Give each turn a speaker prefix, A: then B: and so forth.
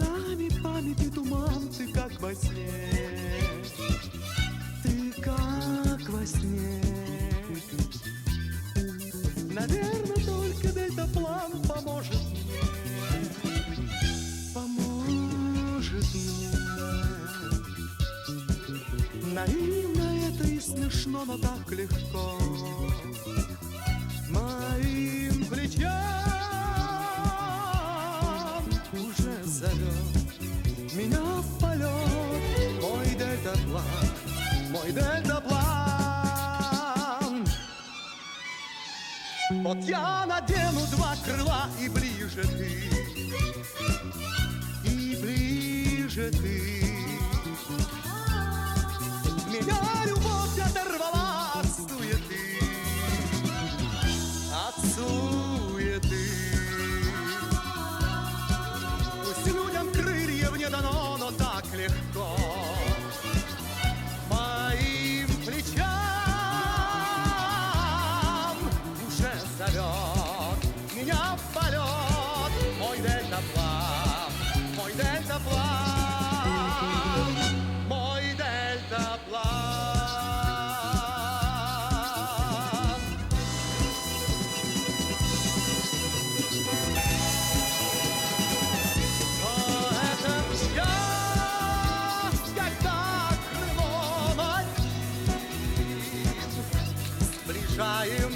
A: нами памяти туман, ты как во сне. Ты как во сне. Наверное, только дельтаплан поможет мне. Поможет мне. Наивно это и смешно, но так легко. Зовет Меня в полет Мой дельтаплан, мой дельтаплан. Вот я надену два крыла и ближе ты И ближе ты в польот Мой дельтаплан, мой дельтаплан Мой дельтаплан О, это я, когда крыло мать Сближаем